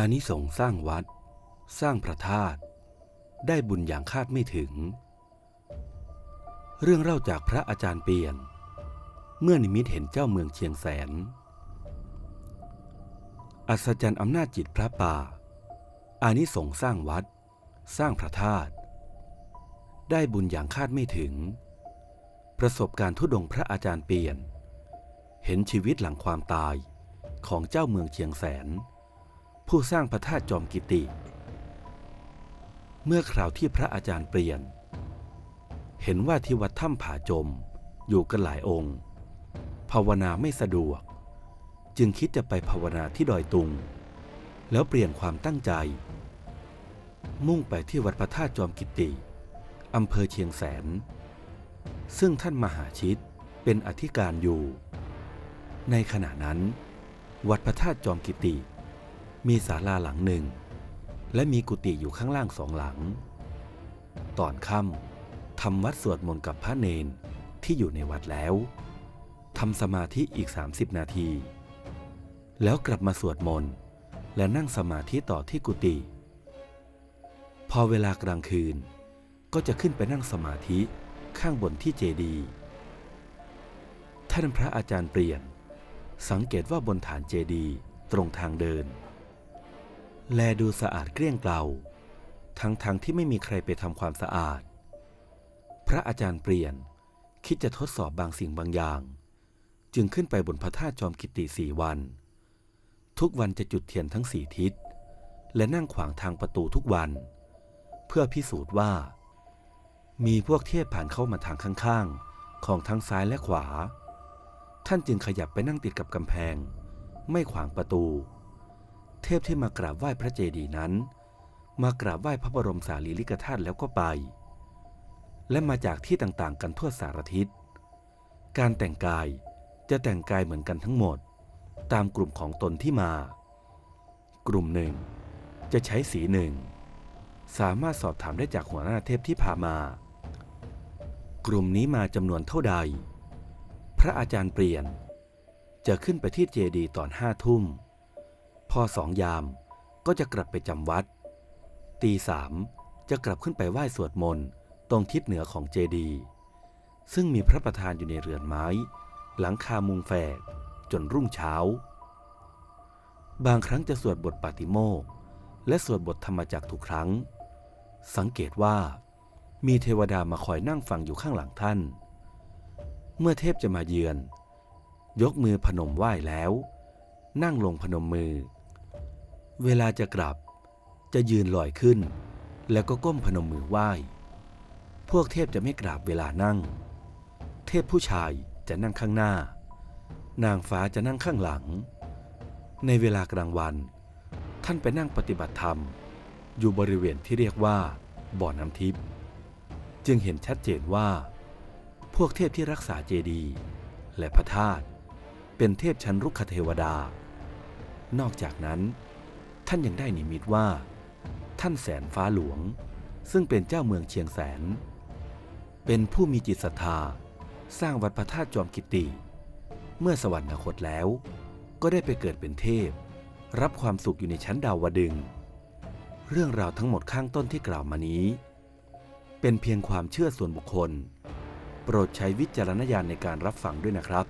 อานิสงส์สร้างวัด สร้างพระธาตุได้บุญอย่างคาดไม่ถึง เรื่องเล่าจากพระอาจารย์เปียน เมื่อนิมิตเห็นเจ้าเมืองเชียงแสน อัศจรรย์อำนาจจิตพระป่า อานิสงส์สร้างวัด สร้างพระธาตุได้บุญอย่างคาดไม่ถึง ประสบการณ์ทุดงพระอาจารย์เปียน เห็นชีวิตหลังความตายของเจ้าเมืองเชียงแสน ผู้สร้างพระธาตุจอมกิติ เมื่อคราวที่พระอาจารย์เปลี่ยน เห็นว่าที่วัดถ้ำผาจมอยู่กันหลายองค์ ภาวนาไม่สะดวก จึงคิดจะไปภาวนาที่ดอยตุง แล้วเปลี่ยนความตั้งใจ มุ่งไปที่วัดพระธาตุจอมกิติอำเภอเชียงแสน ซึ่งท่านมหาชิตเป็นอธิการอยู่ ในขณะนั้น วัดพระธาตุจอมกิติ มีศาลาหลังหนึ่ง และมีกุฏิอยู่ข้างล่างสองหลัง ตอนค่ำทำวัดสวดมนต์กับพระเนนที่อยู่ในวัดแล้วทำสมาธิอีก 30 นาที แล้วกลับมาสวดมนต์และนั่งสมาธิต่อที่กุฏิพอเวลากลางคืนก็จะขึ้นไปนั่งสมาธิข้างบนที่เจดีย์ท่านพระอาจารย์เปลี่ยน สังเกตว่าบนฐานเจดีย์ตรงทางเดิน แลดูสะอาดเกลี้ยงเกลาทั้งๆทที่ไม่มีใครไปทำความสะอาด พระอาจารย์เปลี่ยนคิดจะทดสอบบางสิ่งบางอย่าง จึงขึ้นไปบนพระธาตุจอมกิติสี่วัน ทุกวันจะจุดเทียนทั้งสี่ทิศ และนั่งขวางทางประตูทุกวัน เพื่อพิสูจน์ว่า มีพวกเทพผ่านเข้ามาทางข้างๆ ของทั้งซ้ายและขวา ท่านจึงขยับไปนั่งติดกับกำแพง ไม่ขวางประตู เทพที่มากราบไหว้พระเจดีย์นั้น มากราบไหว้พระบรมสารีริกธาตุแล้วก็ไป และมาจากที่ต่างๆ กันทั่วสารทิศ การแต่งกายจะแต่งกายเหมือนกันทั้งหมด ตามกลุ่มของตนที่มา กลุ่มหนึ่ง จะใช้สีหนึ่ง สามารถสอบถามได้จากหัวหน้าเทพที่พามา กลุ่มนี้มาจำนวนเท่าใด พระอาจารย์เปลี่ยน จะขึ้นไปที่เจดีย์ตอนห้าทุ่ม พอสองยามก็จะกลับไปจำวัด ตีสามจะกลับขึ้นไปไหว้สวดมนต์ตรงทิศเหนือของเจดีย์ซึ่งมีพระประธานอยู่ในเรือนไม้ หลังคามุงแฝกจนรุ่งเช้า บางครั้งจะสวดบทปาติโมกและสวดบทธรรมจักทุกครั้ง สังเกตว่า มีเทวดามาคอยนั่งฟังอยู่ข้างหลังท่าน เมื่อเทพจะมาเยือน ยกมือพนมไหว้แล้ว นั่งลงพนมมือ เวลาจะกลับ จะยืนลอยขึ้น แล้วก็ก้มพนมมือไหว้ พวกเทพจะไม่กราบเวลานั่ง เทพผู้ชายจะนั่งข้างหน้า นางฟ้าจะนั่งข้างหลัง ในเวลากลางวัน ท่านไปนั่งปฏิบัติธรรม อยู่บริเวณที่เรียกว่า บ่อน้ำทิพย์จึงเห็นชัดเจนว่า พวกเทพที่รักษาเจดีย์และพระธาตุเป็นเทพชั้นรุกขเทวดา นอกจากนั้น ท่านยังได้นิมิตว่า ท่านแสนฟ้าหลวง ซึ่งเป็นเจ้าเมืองเชียงแสน เป็นผู้มีจิตศรัทธา สร้างวัดพระธาตุจอมกิติ เมื่อสวรรคตแล้ว ก็ได้ไปเกิดเป็นเทพ รับความสุขอยู่ในชั้นดาวดึง เรื่องราวทั้งหมดข้างต้นที่กล่าวมานี้ เป็นเพียงความเชื่อส่วนบุคคล โปรดใช้วิจารณญาณในการรับฟังด้วยนะครับ